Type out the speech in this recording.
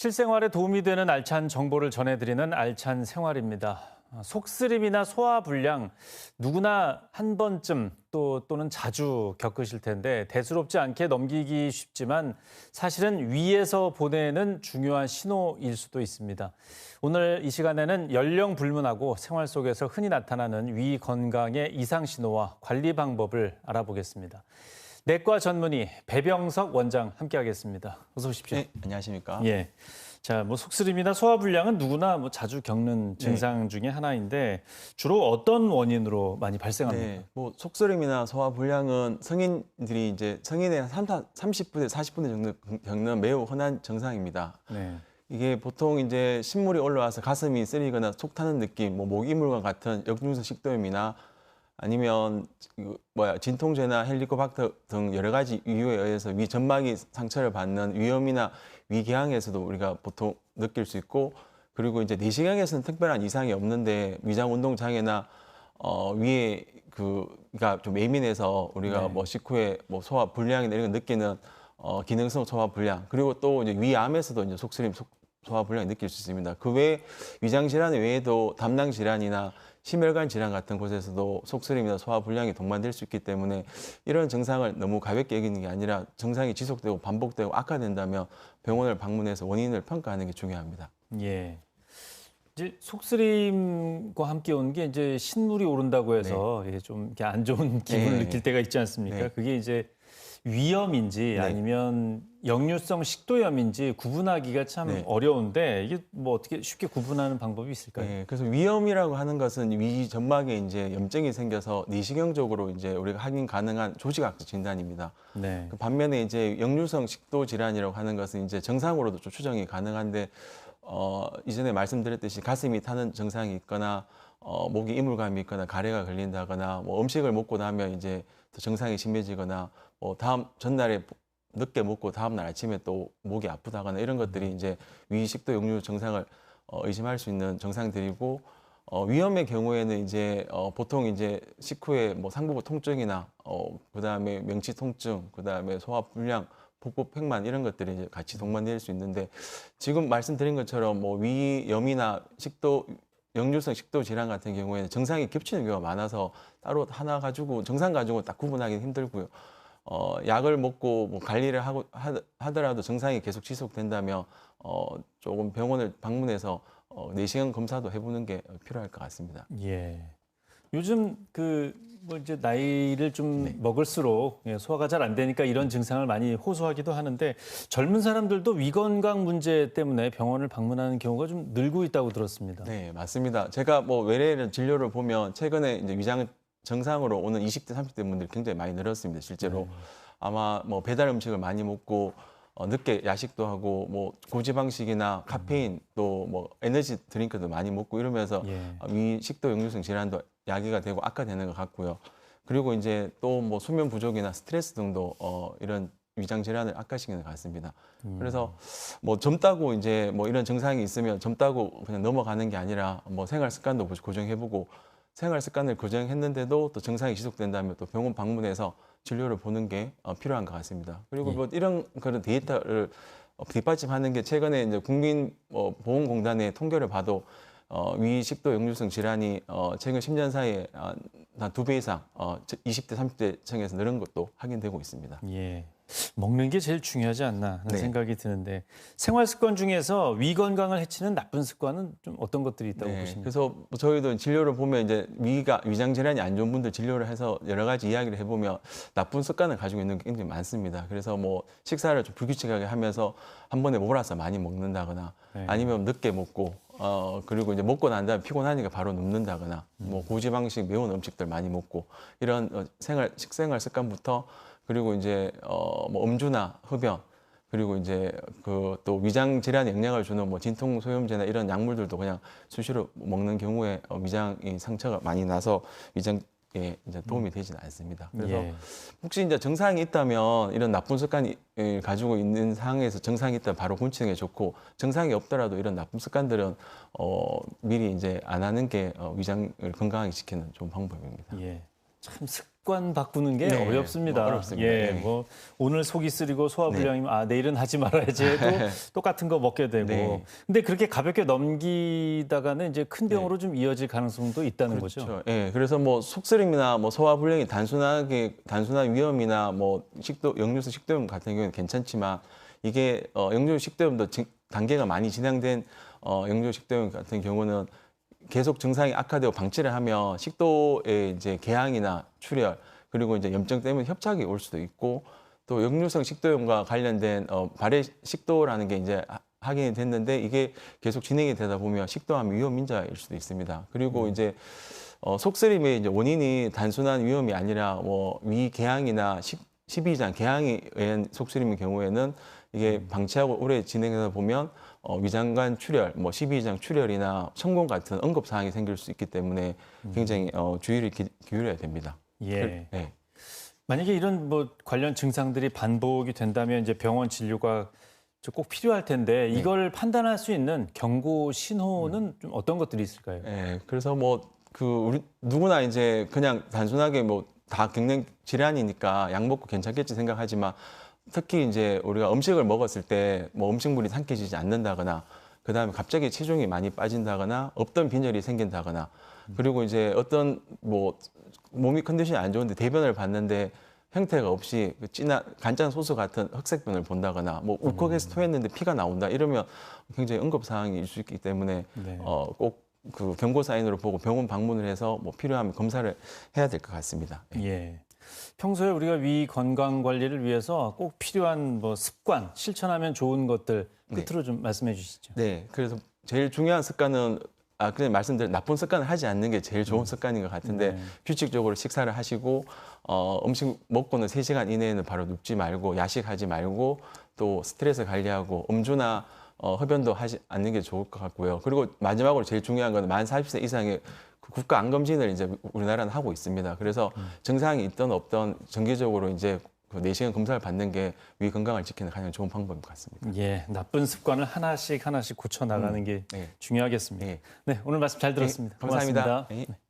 실생활에 도움이 되는 알찬 정보를 전해드리는 알찬 생활입니다. 속쓰림이나 소화불량 누구나 한 번쯤 또 또는 자주 겪으실 텐데 대수롭지 않게 넘기기 쉽지만 사실은 위에서 보내는 중요한 신호일 수도 있습니다. 오늘 이 시간에는 연령 불문하고 생활 속에서 흔히 나타나는 위 건강의 이상 신호와 관리 방법을 알아보겠습니다. 내과 전문의 배병석 원장 함께하겠습니다. 어서 오십시오. 네, 안녕하십니까? 예. 자, 뭐 속쓰림이나 소화 불량은 누구나 뭐 자주 겪는 증상 중에 하나인데 주로 어떤 원인으로 많이 발생합니까? 네, 뭐 속쓰림이나 소화 불량은 성인들이 이제 성인의 30, 30분에 40분 정도 겪는 매우 흔한 증상입니다. 네. 이게 보통 이제 신물이 올라와서 가슴이 쓰리거나 속 타는 느낌, 뭐 모기물과 같은 역류성 식도염이나 아니면 그 뭐야 진통제나 헬리코박터 등 여러 가지 이유에 의해서 위 점막이 상처를 받는 위염이나 위궤양에서도 우리가 보통 느낄 수 있고 그리고 이제 내시경에서는 특별한 이상이 없는데 위장 운동 장애나 어 위에 그가 좀 예민해서 우리가 네. 뭐 식후에 뭐 소화 불량이나 이런 걸 느끼는 어 기능성 소화 불량 그리고 또 이제 위암에서도 이제 속쓰림 속 소화 불량이 느낄 수 있습니다. 그 외에 위장 질환 외에도 담낭 질환이나 심혈관 질환 같은 곳에서도 속쓰림이나 소화 불량이 동반될 수 있기 때문에 이런 증상을 너무 가볍게 여기는 게 아니라 증상이 지속되고 반복되고 악화된다면 병원을 방문해서 원인을 평가하는 게 중요합니다. 예. 이제 속쓰림과 함께 오는 게 이제 신물이 오른다고 해서 예, 좀 이렇게 안 좋은 기분을 네. 느낄 때가 있지 않습니까? 네. 그게 이제 위염인지 네. 아니면 역류성 식도염인지 구분하기가 참 네. 어려운데 이게 뭐 어떻게 쉽게 구분하는 방법이 있을까요? 네, 그래서 위염이라고 하는 것은 위 점막에 이제 염증이 생겨서 내시경적으로 이제 우리가 확인 가능한 조직학적 진단입니다. 네. 그 반면에 이제 역류성 식도 질환이라고 하는 것은 이제 정상으로도 좀 추정이 가능한데 어 이전에 말씀드렸듯이 가슴이 타는 증상이 있거나 어 목이 이물감이 있거나 가래가 걸린다거나 뭐 음식을 먹고 나면 이제 더 증상이 심해지거나 뭐 다음 전날에 늦게 먹고 다음 날 아침에 또 목이 아프다거나 이런 것들이 이제 위 식도 역류 증상을 어, 의심할 수 있는 증상들이고 어, 위험의 경우에는 이제 어, 보통 이제 식후에 뭐 상부부 통증이나 어, 그다음에 명치 통증, 그다음에 소화 불량, 복부 팽만 이런 것들이 이제 같이 동반될 수 있는데 지금 말씀드린 것처럼 뭐 위염이나 식도 역류성 식도 질환 같은 경우에는 증상이 겹치는 경우가 많아서 따로 하나 가지고 증상 가지고 딱 구분하기는 힘들고요. 어, 약을 먹고 뭐 관리를 하고 하, 하더라도 증상이 계속 지속된다면 어, 조금 병원을 방문해서 어, 내시경 검사도 해보는 게 필요할 것 같습니다. 예. 요즘 그 뭐 이제 나이를 좀 네. 먹을수록 예, 소화가 잘 안 되니까 이런 증상을 많이 호소하기도 하는데 젊은 사람들도 위 건강 문제 때문에 병원을 방문하는 경우가 좀 늘고 있다고 들었습니다. 네, 맞습니다. 제가 뭐 외래 진료를 보면 최근에 이제 위장 정상으로 오는 20대, 30대 분들이 굉장히 많이 늘었습니다. 실제로 아마 뭐 배달 음식을 많이 먹고 어, 늦게 야식도 하고 뭐 고지방식이나 카페인 또 뭐 에너지 드링크도 많이 먹고 이러면서 예. 어, 위 식도 역류성 질환도 야기가 되고 악화되는 것 같고요. 그리고 이제 또 뭐 수면 부족이나 스트레스 등도 어, 이런 위장 질환을 악화시키는 것 같습니다. 그래서 뭐 젊다고 이제 뭐 이런 증상이 있으면 젊다고 그냥 넘어가는 게 아니라 뭐 생활 습관도 고정해보고 생활 습관을 고정했는데도 또 증상이 지속된다면 또 병원 방문해서 진료를 보는 게 어, 필요한 것 같습니다. 그리고 예. 뭐 이런 그런 데이터를 어, 뒷받침하는 게 최근에 이제 국민 어, 보건공단의 통계를 봐도 어, 위 식도 역류성 질환이 어, 최근 10년 사이에 한두배 이상 어, 20대, 30대 층에서 늘은 것도 확인되고 있습니다. 예. 먹는 게 제일 중요하지 않나 하는 네. 생각이 드는데 생활 습관 중에서 위 건강을 해치는 나쁜 습관은 좀 어떤 것들이 있다고 네, 보십니까? 그래서 뭐 저희도 진료를 보면 이제 위가 위장 질환이 안 좋은 분들 진료를 해서 여러 가지 이야기를 해보면 나쁜 습관을 가지고 있는 게 굉장히 많습니다. 그래서 뭐 식사를 좀 불규칙하게 하면서 한 번에 몰아서 많이 먹는다거나 네. 아니면 늦게 먹고 어 그리고 이제 먹고 난 다음에 피곤하니까 바로 눕는다거나 뭐 고지방식 매운 음식들 많이 먹고 이런 어, 생활 식생활 습관부터 그리고 이제 어뭐 음주나 흡연 그리고 이제 그 또 위장 질환에 영향을 주는 뭐 진통 소염제나 이런 약물들도 그냥 수시로 먹는 경우에 어, 위장이 상처가 많이 나서 위장에 이제 도움이 되지는 않습니다. 그래서 예. 혹시 이제 증상이 있다면 이런 나쁜 습관이 예, 가지고 있는 상황에서 증상이 있다면 바로 고치는 게 좋고 증상이 없더라도 이런 나쁜 습관들은 어 미리 이제 안 하는 게 어, 위장을 건강하게 지키는 좋은 방법입니다. 예. 참 습 관 바꾸는 게 네, 어렵습니다. 뭐 어렵습니다. 예, 네. 뭐 오늘 속이 쓰리고 소화불량이면 아 내일은 하지 말아야지 해도 똑같은 거 먹게 되고. 네. 근데 그렇게 가볍게 넘기다가는 이제 큰 병으로 좀 이어질 가능성도 있다는 거죠. 그렇죠. 예, 그래서 뭐 속쓰림이나 뭐 소화불량이 단순하게 단순한 위염이나 뭐 식도 역류성 식도염 같은 경우는 괜찮지만 이게 어 역류성 식도염도 진- 단계가 많이 진행된 어 역류성 식도염 같은 경우는 계속 증상이 악화되고 방치를 하면 식도에 이제 궤양이나 출혈 그리고 이제 염증 때문에 협착이 올 수도 있고 또 역류성 식도염과 관련된 어 발해 식도라는 게 이제 하- 확인이 됐는데 이게 계속 진행이 되다 보면 식도암 위험 인자일 수도 있습니다. 그리고 이제 어, 속쓰림의 이제 원인이 단순한 위험이 아니라 뭐 위궤양이나 십- 십이장 궤양에 의한 속쓰림의 경우에는 이게 방치하고 오래 진행하다 보면 어, 위장관 출혈, 뭐 십이장 출혈이나 천공 같은 응급 사항이 생길 수 있기 때문에 굉장히 어, 주의를 기, 기울여야 됩니다. 예. 네. 만약에 이런 뭐 관련 증상들이 반복이 된다면 이제 병원 진료가 좀꼭 필요할 텐데 네. 이걸 판단할 수 있는 경고 신호는 음. 좀 어떤 것들이 있을까요? 예, 그래서 뭐그 우리 누구나 이제 그냥 단순하게 뭐다 경련 질환이니까 약 먹고 괜찮겠지 생각하지만 특히 이제 우리가 음식을 먹었을 때 뭐 음식물이 삼켜지지 않는다거나 그 다음에 갑자기 체중이 많이 빠진다거나 없던 빈혈이 생긴다거나 그리고 이제 어떤 뭐 몸이 컨디션이 안 좋은데 대변을 봤는데 형태가 없이 그 진한 간장 소스 같은 흑색변을 본다거나 뭐 울컥해서 토했는데 피가 나온다 이러면 굉장히 응급 사항일 수 있기 때문에 네. 어, 꼭 그 경고 사인으로 보고 병원 방문을 해서 뭐 필요하면 검사를 해야 될 것 같습니다. 예. 예. 평소에 우리가 위 건강 관리를 위해서 꼭 필요한 뭐 습관, 실천하면 좋은 것들 끝으로 좀 말씀해 주시죠. 네, 그래서 제일 중요한 습관은 아 그냥 말씀드린 나쁜 습관을 하지 않는 게 제일 좋은 습관인 것 같은데 네. 규칙적으로 식사를 하시고 어, 음식 먹고는 3시간 이내에는 바로 눕지 말고 야식하지 말고 또 스트레스 관리하고 음주나 어, 흡연도 하지 않는 게 좋을 것 같고요. 그리고 마지막으로 제일 중요한 건 만 40세 이상의 그 국가 안검진을 이제 우리나라는 하고 있습니다. 그래서 증상이 있던 없던 정기적으로 이제 그 내시경 검사를 받는 게 위 건강을 지키는 가장 좋은 방법인 것 같습니다. 예, 나쁜 습관을 하나씩 하나씩 고쳐 나가는 게 네. 중요하겠습니다. 네. 네, 오늘 말씀 잘 들었습니다. 네, 감사합니다. 고맙습니다.